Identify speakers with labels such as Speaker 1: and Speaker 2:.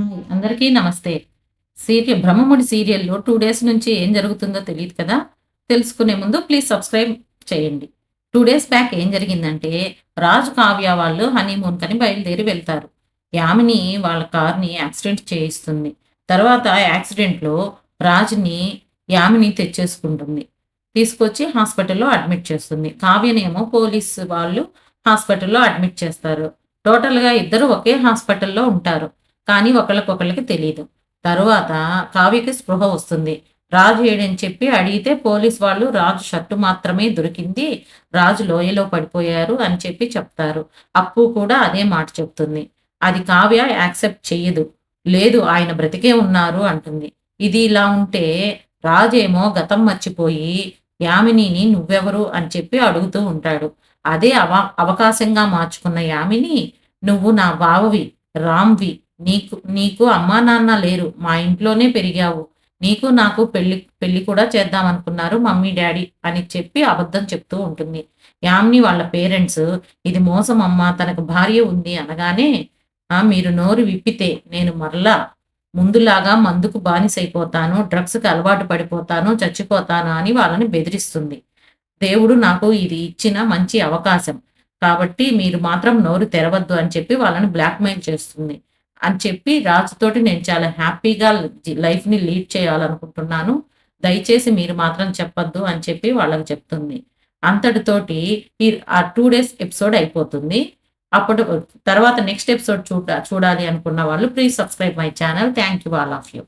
Speaker 1: అందరికీ నమస్తే. సీరియల్ బ్రహ్మముడి సీరియల్లో టూ డేస్ నుంచి ఏం జరుగుతుందో తెలియదు కదా? తెలుసుకునే ముందు ప్లీజ్ సబ్స్క్రైబ్ చేయండి. టూ డేస్ బ్యాక్ ఏం జరిగిందంటే రాజు కావ్య వాళ్ళు హనీమూన్ కని బయలుదేరి వెళ్తారు. యామిని వాళ్ళ కార్ని యాక్సిడెంట్ చేయిస్తుంది. తర్వాత యాక్సిడెంట్లో రాజుని యామిని తెచ్చేసుకుంటుంది. తీసుకొచ్చి హాస్పిటల్లో అడ్మిట్ చేస్తుంది. కావ్యనేమో పోలీస్ వాళ్ళు హాస్పిటల్లో అడ్మిట్ చేస్తారు. టోటల్గా ఇద్దరు ఒకే హాస్పిటల్లో ఉంటారు. కానీ ఒకళ్ళకొకళ్ళకి తెలియదు తరువాత కావ్యకి స్పృహ వస్తుంది. రాజు ఏడని చెప్పి అడిగితే పోలీస్ వాళ్ళు రాజు షర్టు మాత్రమే దొరికింది రాజు లోయలో పడిపోయారు అని చెప్పి చెప్తారు. అప్పు కూడా అదే మాట చెప్తుంది. అది కావ్య యాక్సెప్ట్ చెయ్యదు. లేదు ఆయన బ్రతికే ఉన్నారు అంటుంది. ఇది ఇలా ఉంటే రాజేమో గతం మర్చిపోయి యామినిని నువ్వెవరు అని చెప్పి అడుగుతూ ఉంటాడు. అదే అవ అవకాశంగా మార్చుకున్న యామిని నువ్వు నా బావవి రామ్వి నీకు నీకు అమ్మా నాన్న లేరు మా ఇంట్లోనే పెరిగావు. నీకు నాకు పెళ్ళి పెళ్ళి కూడా చేద్దాం అనుకున్నారు మమ్మీ డాడీ అని చెప్పి అబద్ధం చెప్తూ ఉంటుంది. యామ్ని వాళ్ళ పేరెంట్స్ ఇది మోసం అమ్మ తనకు భార్య ఉంది అనగానే "ఆ, మీరు నోరు విప్పితే నేను మరలా ముందులాగా మందుకు బానిసైపోతాను డ్రగ్స్కి అలవాటు పడిపోతాను చచ్చిపోతాను అని వాళ్ళని బెదిరిస్తుంది. దేవుడు నాకు ఇది ఇచ్చిన మంచి అవకాశం. కాబట్టి మీరు మాత్రం నోరు తెరవద్దు అని చెప్పి వాళ్ళని బ్లాక్మెయిల్ చేస్తుంది. అని చెప్పి రాజుతోటి నేను చాలా హ్యాపీగా లైఫ్ని లీడ్ చేయాలనుకుంటున్నాను. దయచేసి మీరు మాత్రం చెప్పొద్దు అని చెప్పి వాళ్ళకి చెప్తుంది. అంతటితోటి ఈ ఆ టూ డేస్ ఎపిసోడ్ అయిపోతుంది. అప్పుడు తర్వాత నెక్స్ట్ ఎపిసోడ్ చూడ చూడాలి అనుకున్న వాళ్ళు please subscribe my channel. Thank you all of you.